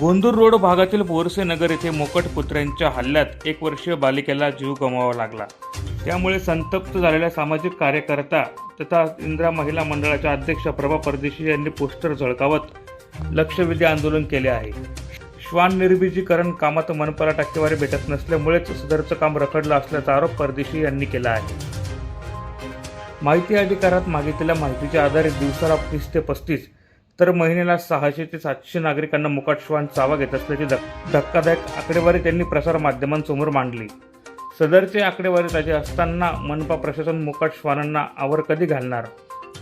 Gondur road भागातील बोरसे नगर येथे मोकट कुत्र्यांच्या हल्ल्यात एक वर्षीय बालिकेला जीव गमवावा लागला. त्यामुळे संतप्त झालेल्या सामाजिक कार्यकर्ता तथा इंदिरा महिला मंडळाच्या अध्यक्ष प्रभा परदेशी यांनी पोस्टर झळकावत लक्षवेधी आंदोलन केले आहे. श्वान निर्बीजीकरण कामात मनपरा टक्केवारी भेटत नसल्यामुळेच सदरचं काम रखडलं असल्याचा आरोप परदेशी यांनी केला आहे. माहिती अधिकारात मागितलेल्या माहितीच्या आधारे दिवसाला तीस ते पस्तीस तर महिन्याला सहाशे ते सातशे नागरिकांना मुकाट श्वान चावा घेत असल्याची धक- धक्कादायक आकडेवारी त्यांनी प्रसारमाध्यमांसमोर मांडली. सदरचे आकडेवारी ताजे असताना मनपा प्रशासन मुकाट श्वानांना आवर कधी घालणार?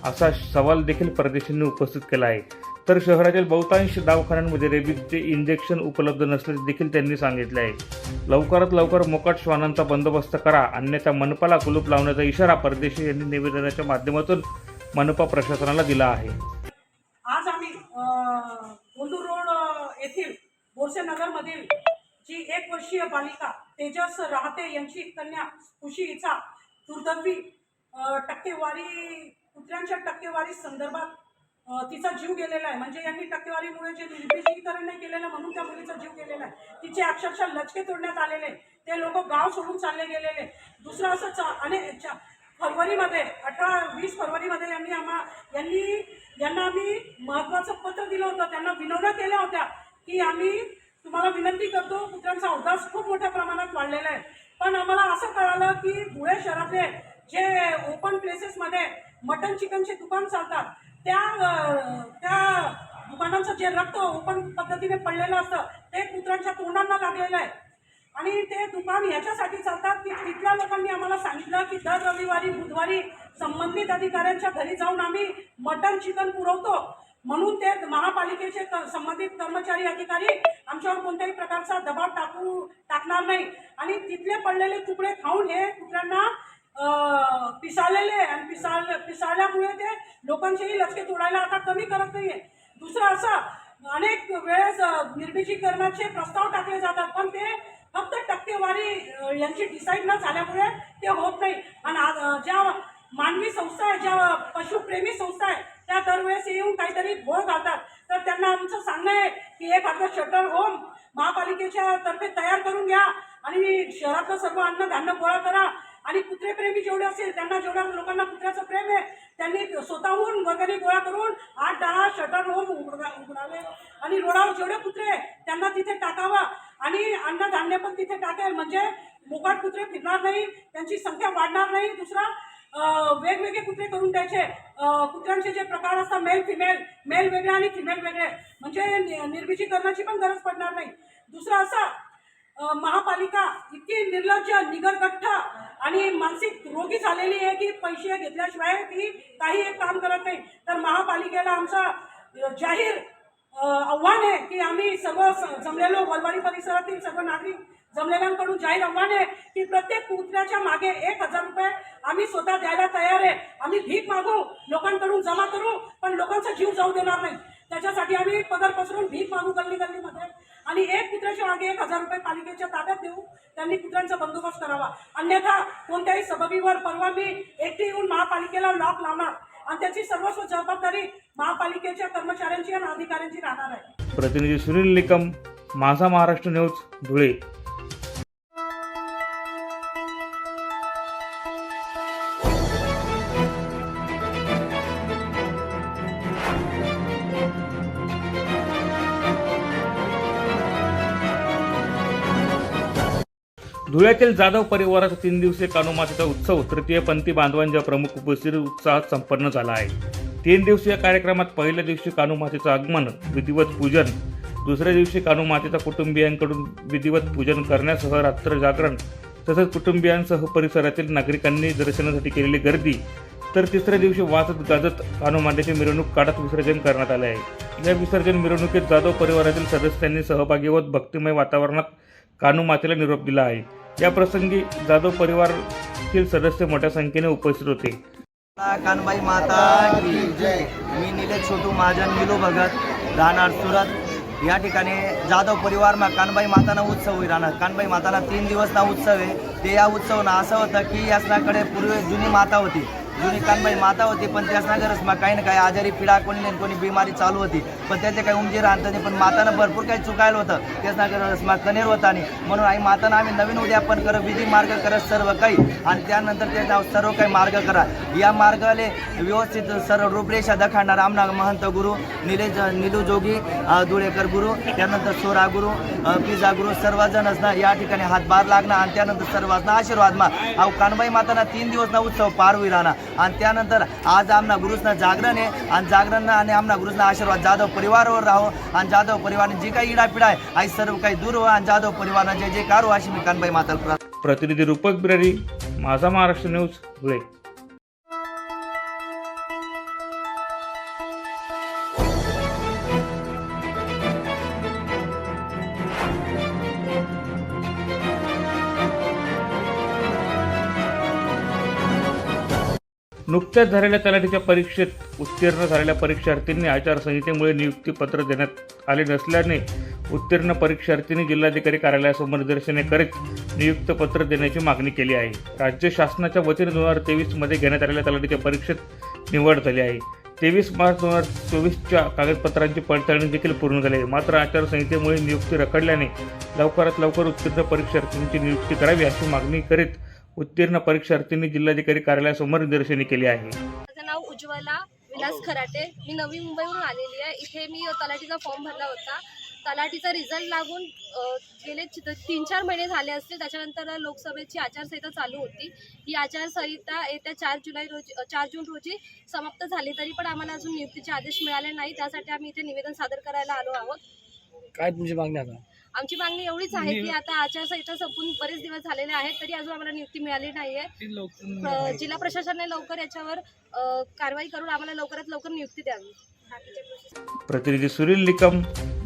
असा सवाल देखील परदेशींनी उपस्थित केला आहे. तर शहरातील बहुतांश दवाखान्यांमध्ये रेबीजचे इंजेक्शन उपलब्ध नसल्याचे देखील त्यांनी सांगितले आहे. लवकरात लवकर मोकाट श्वानांचा बंदोबस्त करा अन्यथा मनपाला कुलूप लावण्याचा इशारा परदेशी यांनी निवेदनाच्या माध्यमातून मनपा प्रशासनाला दिला आहे. आज गोंदूर रोड येथील बोरसेनगरमधील जी एक वर्षीय बालिका तेजस राहते यांची कन्या खुशी हिचा दुर्दैवी टक्केवारी कुत्र्यांच्या टक्केवारी संदर्भात तिचा जीव गेलेला आहे. म्हणजे यांनी टक्केवारीमुळे जे निर्देशीकरण नाही केलेलं म्हणून त्या मुलीचा जीव गेलेला आहे. तिचे अक्षरशः लचके तोडण्यात आलेले ते लोक गाव सोडून चालले गेलेले दुसरं असं चा अनेक फरवरीमध्ये अठरा वीस फरवरीमध्ये यांनी आम्हा यांनी यांना आम्ही महत्त्वाचं पत्र दिलं होतं. त्यांना विनवण्या केल्या होत्या की आम्ही तुम्हाला विनंती करतो कुत्र्यांचा अवकाश खूप मोठ्या प्रमाणात वाढलेला आहे. पण आम्हाला असं कळालं की धुळे शहरातले जे ओपन प्लेसेसमध्ये मटन चिकनचे दुकान चालतात त्या त्या दुकानांचं जे रक्त ओपन पद्धतीने पडलेलं असतं ते कुत्र्यांच्या तोंडांना लागलेलं आहे. आणि ते दुकान ह्याच्यासाठी चालतात की तिथल्या लोकांनी आम्हाला सांगितलं की दर रविवारी बुधवारी संबंधित अधिकाऱ्यांच्या घरी जाऊन आम्ही मटन चिकन पुरवतो. म्हणून ते महापालिकेचे संबंधित कर्मचारी अधिकारी आमच्यावर कोणत्याही प्रकारचा दबाव टाकू टाकणार नाही. आणि तिथले पडलेले तुकडे खाऊन हे कुत्र्यांना पिसाळलेले आणि पिसाळ पिसाळल्यामुळे ते लोकांचेही लचके तोडायला आता कमी करत नाहीये. दुसरं असं अनेक वेळेस निर्मितीकरणाचे प्रस्ताव टाकले जातात पण ते फक्त टक्केवारी यांची डिसाईड न झाल्यामुळे ते होत नाही. आणि ज्या मानवी संस्था आहे ज्या पशुप्रेमी संस्था आहे त्या दरवेळेस येऊन काहीतरी घोळ घालतात. तर त्यांना आमचं सांगणं आहे की एक अर्ध शटर होम महापालिकेच्या तर्फे तयार करून घ्या आणि शहरातलं सर्व अन्न धान्य गोळा करा. आणि कुत्रेप्रेमी जेवढे असेल त्यांना जेवढ्या लोकांना कुत्र्याचं प्रेम आहे त्यांनी स्वतःहून वगैरे गोळा करून आठ दहा शटर होम उघडा उघडावे. आणि रोडावर जेवढे कुत्रे आहे, त्यांना तिथे टाकावा. आणि अन्नधान्य पण तिथे टाकेल. म्हणजे मोकाट कुत्रे फिरणार नाही त्यांची संख्या वाढणार नाही. दुसरा वेगवेगळे कुत्रे करून द्यायचे. कुत्र्यांचे जे प्रकार असतात मेल फिमेल मेल वेगळे आणि फिमेल वेगळे. म्हणजे नि- निर्विजीकरणाची पण गरज पडणार नाही. दुसरं असं महापालिका इतकी निर्लज्ज निगरगठ्ठ आणि मानसिक रोगी झालेली आहे की पैसे घेतल्याशिवाय ती काही एक काम करत नाही. तर महापालिकेला आमचा जाहीर आव्हान आहे की आम्ही सर्व स- जमलेलो वलवाडी परिसरातील सर्व नागरिक जमलेल्यांकडून जाहीर आव्हान आहे की प्रत्येक कुत्र्याच्या मागे एक हजार रुपये आम्ही स्वतः द्यायला तयार आहे. आम्ही भीक मागू लोकांकडून जमा करू पण लोकांचा जीव जाऊ देणार नाही. त्याच्यासाठी आम्ही पदर पसरून भीक मागू गल्ली गल्लीमध्ये आणि एक कुत्र्याच्या मागे एक हजार रुपये पालिकेच्या ताब्यात देऊ त्यांनी कुत्र्यांचा बंदोबस्त करावा. अन्यथा कोणत्याही सबबीवर परवा मी एकटी येऊन महापालिकेला लॉक लावणार आणि त्याची सर्वस्व जबाबदारी महापालिकेच्या कर्मचाऱ्यांची आणि अधिकाऱ्यांची राहणार आहे. प्रतिनिधी सुनील निकम माझा महाराष्ट्र न्यूज धुळे. धुळ्यातील जाधव परिवाराचा तीन दिवसीय कानुमातीचा उत्सव तृतीय पंथी बांधवांच्या प्रमुख उपस्थितीत उत्साहात संपन्न झाला आहे. तीन दिवसीय कार्यक्रमात पहिल्या दिवशी कानुमातेचं आगमन विधिवत पूजन दुसऱ्या दिवशी कानुमातीचा कुटुंबियांकडून विधिवत पूजन करण्यासह रात्र जागरण तसंच कुटुंबियांसह परिसरातील नागरिकांनी दर्शनासाठी केलेली गर्दी. तर तिसऱ्या दिवशी वाजत गाजत कानुमातेची मिरवणूक काढत विसर्जन करण्यात आले आहे. या विसर्जन मिरवणुकीत जाधव परिवारातील सदस्यांनी सहभागी होत भक्तिमय वातावरणात कानू मातेला निरोप दिला आहे. या प्रसंगी जाधव परिवारातील सदस्य मोठ्या संख्येने उपस्थित होते. कानबाई माता की जय. मी निलेश छोटू महाजन मिलो भगत राहणार सुरत. या ठिकाणी जाधव परिवारमा कानबाई माताना उत्सव होई राहणार. कानबाई माताना तीन दिवस ना उत्सव आहे. ते या उत्सव ना असं होतं की यासनाकडे पूर्वी जुनी माता होती. जुनी कानबाई माता होती पण त्याच मग काही ना काही आजारी पिढा कोणी नाही कोणी बिमारी चालू होती. पण त्याचे काही उमजी राहत नाही पण मातानं भरपूर काही चुकायला होतं. त्याच नगरच मग कनेर होता आणि म्हणून आई मातानं आम्ही नवीन उद्यापन करत विधी मार्ग करत सर्व काही. आणि त्यानंतर ते सर्व काही मार्ग करा. या मार्गाले व्यवस्थित सर्व रूपरेषा दखाडणार आमना महंत गुरु निलेश निलू जोगी धुळेकर गुरु त्यानंतर सोरा गुरु पिझा गुरु सर्वजणच ना या ठिकाणी हातभार लागणार आणि त्यानंतर सर्वांना आशीर्वाद मा अहो कानबाई माताना तीन दिवस ना उत्सव पार होईल राहणार आणि त्यानंतर आज आमना गुरुसना जागरण आहे. आणि जागरण आणि आमना गुरुसना आशीर्वाद जाधव परिवारावर राहो. आणि जाधव परिवाराने जी काही इडापिडा आहे आई सर्व काही दूर हो आणि जाधव परिवाराने जे जे कारू अशी मी कानबाई माताला प्रतिनिधी रूपक बिरारी माझा महाराष्ट्र न्यूज धुळे नुकत्याच झालेल्या तलाठीच्या परीक्षेत उत्तीर्ण झालेल्या परीक्षार्थींनी आचारसंहितेमुळे नियुक्तीपत्र देण्यात आले नसल्याने उत्तीर्ण परीक्षार्थींनी जिल्हाधिकारी कार्यालयासमोर निदर्शने करीत नियुक्तपत्र देण्याची मागणी केली आहे. राज्य शासनाच्या वतीने दोन हजार तेवीसमध्ये घेण्यात आलेल्या तलाठीच्या परीक्षेत निवड झाली आहे. तेवीस मार्च दोन हजार चोवीसच्या कागदपत्रांची पडताळणी देखील पूर्ण झाली आहे. मात्र आचारसंहितेमुळे नियुक्ती रखडल्याने लवकरात लवकर उत्तीर्ण परीक्षार्थींची नियुक्ती करावी अशी मागणी करीत उत्तीर्ण परीक्षार्थींनी जिल्हाधिकारी कार्यालयासमोर निदर्शने केली आहे. माझं नाव उज्ज्वला विलास खराटे. मी नवी मुंबईवरून आलेली आहे. इथे मी तलाठीचा फॉर्म भरला होता. तलाठीचा रिझल्ट लागून गेले तीन चार महिने झाले असतील. त्याच्यानंतर लोकसभेची आचारसंहिता चालू होती. ही आचारसंहिता येत्या चार जुलै रोजी चार जून रोजी समाप्त झाली. तरी पण आम्हाला अजून नियुक्तीचे आदेश मिळाले नाही. त्यासाठी आम्ही इथे निवेदन सादर करायला आलो आहोत. काय तुमची मागणी आता? आमची मागणी एवढीच आहे की आता आचारसंहिता संपून बरेच दिवस झालेले आहेत तरी अजून आम्हाला नियुक्ती मिळाली नाही आहे अ, जिल्हा प्रशासनाने लवकर याच्यावर कारवाई करून आम्हाला लवकरात लवकर नियुक्ती द्यावी. प्रतिनिधी सुनील निकम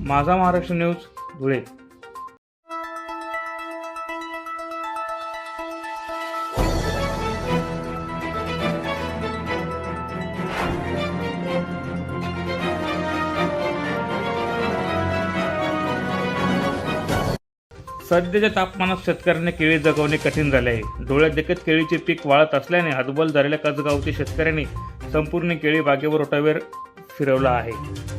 माझा महाराष्ट्र न्यूज धुळे. सध्याच्या तापमानात शेतकऱ्यांना केळी जगवणे कठीण झाले आहे. डोळ्यात देखत केळीचे पीक वाळत असल्याने हतबल झालेल्या कसगावच्या शेतकऱ्यांनी संपूर्ण केळी बागेवर रोटावेर फिरवला आहे.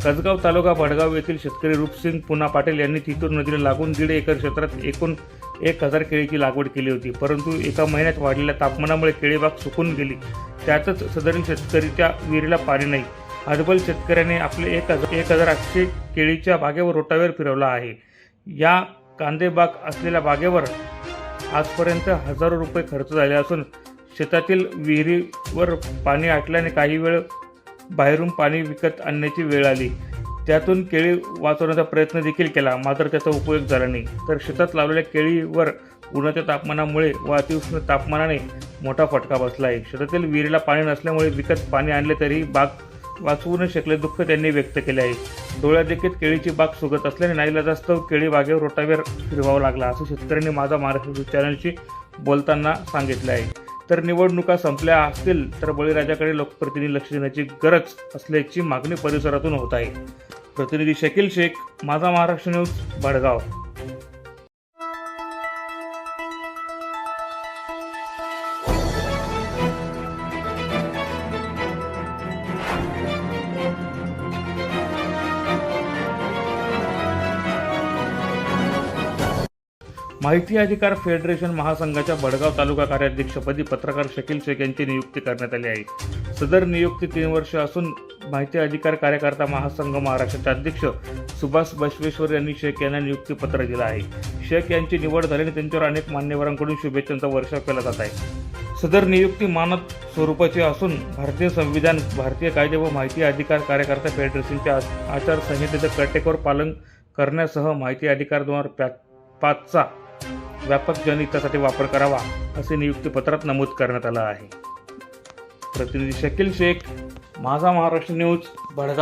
कसगाव तालुका भडगाव येथील शेतकरी रूपसिंग पुना पाटील यांनी तितूर नदीला लागून दीड एकर क्षेत्रात एकूण एक हजार केळीची लागवड केली होती. परंतु एका महिन्यात वाढलेल्या तापमानामुळे केळीबाग सुकून गेली. त्यातच सदरील शेतकरीच्या विहिरीला पाणी नाही. हतबल शेतकऱ्याने आपले एक हजार एक हजार आठशे केळीच्या बागेवर रोटावेर फिरवला आहे. या कांदे बाग असलेल्या बागेवर आजपर्यंत हजारो रुपये खर्च झाले असून शेतातील विहिरीवर पाणी आटल्याने काही वेळ बाहेरून पाणी विकत आणण्याची वेळ आली. त्यातून केळी वाचवण्याचा प्रयत्न देखील केला मात्र त्याचा उपयोग झाला नाही. तर शेतात लावलेल्या केळीवर उन्हाच्या तापमानामुळे व अतिउष्ण तापमानाने मोठा फटका बसला आहे शेतातील विहिरीला पाणी नसल्यामुळे विकत पाणी आणले तरी बाग वाचवू न शकले दुःख त्यांनी व्यक्त केले आहे. डोळ्यात देखील केळीची बाग सुगत असल्याने नाईलाजास्तव केळी बागेवर रोटावेर फिरवावा लागला असं शेतकऱ्यांनी माझा महाराष्ट्र चॅनलशी बोलताना सांगितले आहे. तर निवडणुका संपल्या असतील तर बळीराजाकडे लोकप्रतिनिधी लक्ष देण्याची गरज असल्याची मागणी परिसरातून होत आहे. प्रतिनिधी शकील शेख माझा महाराष्ट्र न्यूज भडगाव. माहिती अधिकार फेडरेशन महासंघाच्या भडगाव तालुका कार्याध्यक्षपदी पत्रकार शकील शेख यांची नियुक्ती करण्यात आली आहे. सदर नियुक्ती तीन वर्ष असून माहिती अधिकार कार्यकर्ता महासंघ महाराष्ट्राचे अध्यक्ष सुभाष बसवेश्वर यांनी शेख यांना नियुक्तीपत्र दिलं आहे. शेख यांची निवड झाल्याने त्यांच्यावर अनेक मान्यवरांकडून शुभेच्छांचा वर्षाव केला जात आहे. सदर नियुक्ती मानद स्वरूपाची असून भारतीय संविधान भारतीय कायदे व माहिती अधिकार कार्यकर्ता फेडरेशनच्या आचारसंहितेचं काटेकोर पालन करण्यासह माहिती अधिकार दोन हजार पाचचा व्यापक जनहितासाठी वापर करावा असे नियुक्तीपत्रात नमूद करण्यात आलं आहे. प्रतिनिधी शकील शेख माझा महाराष्ट्र न्यूज भडगाव